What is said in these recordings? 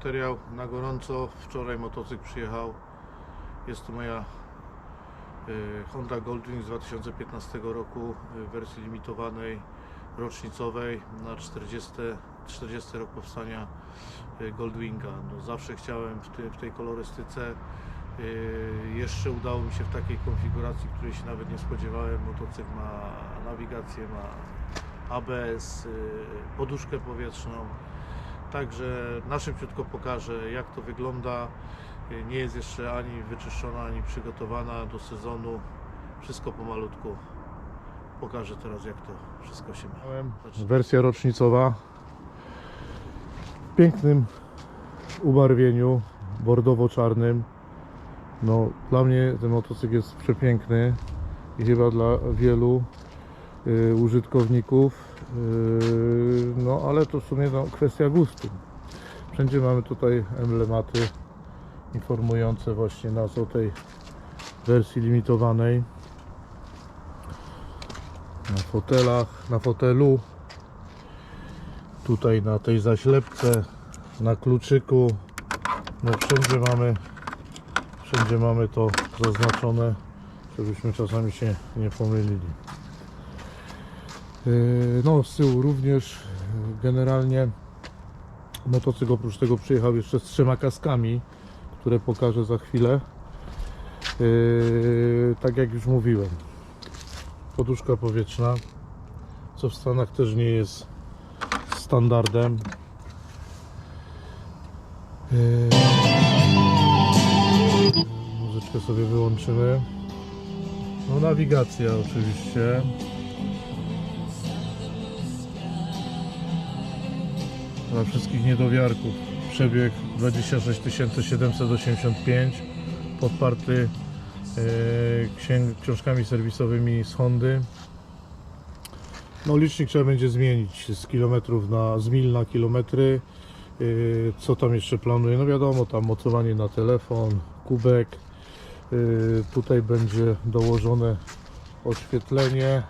materiał na gorąco. Wczoraj motocykl przyjechał. Jest to moja y, Honda Goldwing z 2015 roku y, w wersji limitowanej, rocznicowej na 40, 40 rok powstania y, Goldwinga. No, zawsze chciałem w, w tej kolorystyce. Jeszcze udało mi się w takiej konfiguracji, której się nawet nie spodziewałem. Motocykl ma nawigację, ma ABS, poduszkę powietrzną. Także na szybciutko pokażę jak to wygląda. Nie jest jeszcze ani wyczyszczona, ani przygotowana do sezonu. Wszystko pomalutku. Pokażę teraz jak to wszystko się ma. Wersja rocznicowa. W pięknym ubarwieniu bordowo-czarnym. No, dla mnie ten motocykl jest przepiękny i chyba dla wielu użytkowników. y, no, ale to w sumie no, kwestia gustu. Wszędzie mamy tutaj emblematy informujące właśnie nas o tej wersji limitowanej. Na fotelach, na fotelu. Tutaj na tej zaślepce, na kluczyku. No wszędzie mamy Wszędzie mamy to zaznaczone, żebyśmy czasami się nie pomylili. Yy, No, z tyłu również yy, generalnie motocykl oprócz tego przyjechał jeszcze z trzema kaskami, które pokażę za chwilę. Yy, Tak jak już mówiłem, poduszka powietrzna, co w Stanach też nie jest standardem. Muzyczkę sobie wyłączymy. No nawigacja oczywiście. Dla wszystkich niedowiarków. Przebieg 26 785 podparty e, książkami serwisowymi z Hondy. No licznik trzeba będzie zmienić z kilometrów na z mil na kilometry. Yy, Co tam jeszcze planuję? No wiadomo, tam mocowanie na telefon, kubek. Yy, Tutaj będzie dołożone oświetlenie,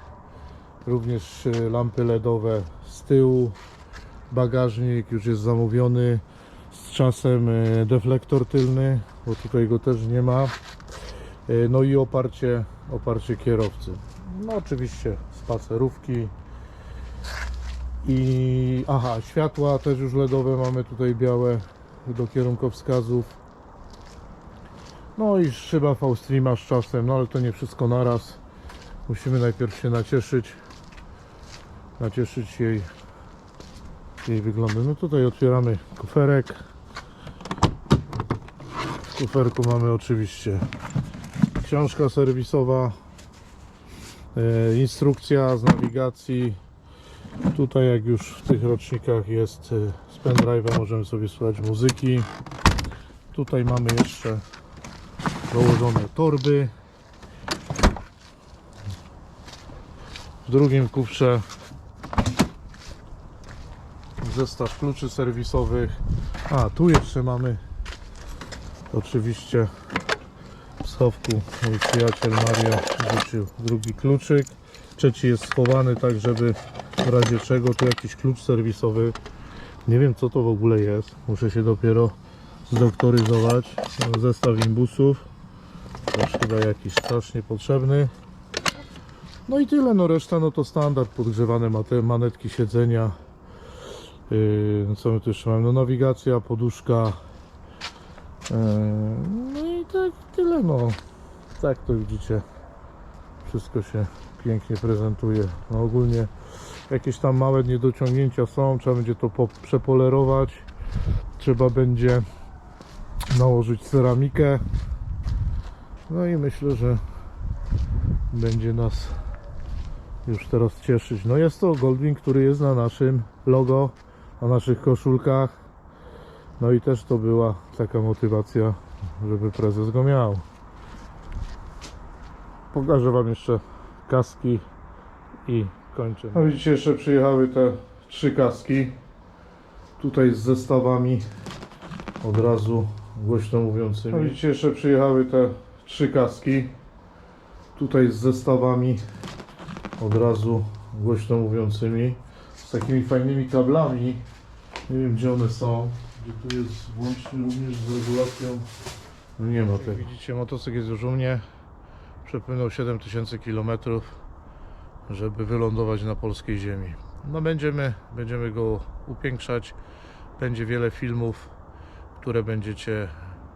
również lampy LEDowe z tyłu. Bagażnik już jest zamówiony z czasem yy, deflektor tylny, bo tutaj go też nie ma. Yy, No i oparcie, oparcie kierowcy. No oczywiście spacerówki, i aha, światła też już LEDowe mamy tutaj białe do kierunkowskazów. No i szyba V-Streama z czasem, no ale to nie wszystko naraz. Musimy najpierw się nacieszyć. Nacieszyć jej jej wyglądem. No tutaj otwieramy kuferek. W kuferku mamy oczywiście książka serwisowa, e, instrukcja z nawigacji, Tutaj jak już w tych rocznikach jest y, z pendrive'a możemy sobie słuchać muzyki. Tutaj mamy jeszcze dołożone torby. W drugim kufrze zestaw kluczy serwisowych. A tu jeszcze mamy oczywiście w schowku mój przyjaciel Mario wrzucił drugi kluczyk. Trzeci jest schowany tak, żeby w razie czego tu jakiś klucz serwisowy. Nie wiem co to w ogóle jest. Muszę się dopiero zdoktoryzować. Zestaw imbusów. Też chyba jakiś strasznie potrzebny. No i tyle, no reszta no to standard, podgrzewane manetki siedzenia. Yy, no co my tu jeszcze mamy? No nawigacja, poduszka. Yy, no i tak tyle, no. Tak to widzicie. Wszystko się pięknie prezentuje. No ogólnie jakieś tam małe niedociągnięcia są, trzeba będzie to po- przepolerować. Trzeba będzie nałożyć ceramikę. No i myślę, że będzie nas już teraz cieszyć. No jest to Goldwing, który jest na naszym logo, na naszych koszulkach. No i też to była taka motywacja, żeby prezes go miał. Pokażę Wam jeszcze kaski i kończę. No widzicie, jeszcze przyjechały te trzy kaski. Tutaj z zestawami od razu głośno mówiącymi. No widzicie, jeszcze przyjechały te trzy kaski. Tutaj z zestawami od razu głośno mówiącymi. Z takimi fajnymi kablami. Nie wiem gdzie one są. Czy tu jest włącznie również z regulacją? No nie ma tego. Widzicie, motocykl jest już u mnie. Przepłynął 7000 km, żeby wylądować na polskiej ziemi. No będziemy, będziemy go upiększać. Będzie wiele filmów, które będziecie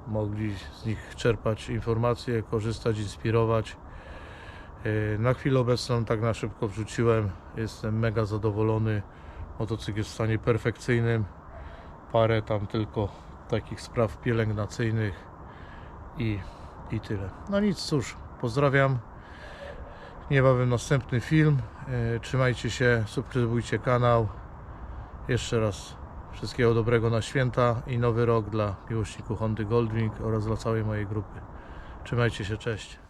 mogli z nich czerpać informacje, korzystać, inspirować. Yy, Na chwilę obecną tak na szybko wrzuciłem. Jestem mega zadowolony. Motocykl jest w stanie perfekcyjnym. Parę tam tylko takich spraw pielęgnacyjnych i, i tyle. No nic, cóż, pozdrawiam. Niebawem następny film. E, Trzymajcie się, subskrybujcie kanał. Jeszcze raz wszystkiego dobrego na święta i nowy rok dla miłośników Hondy Goldwing oraz dla całej mojej grupy. Trzymajcie się, cześć.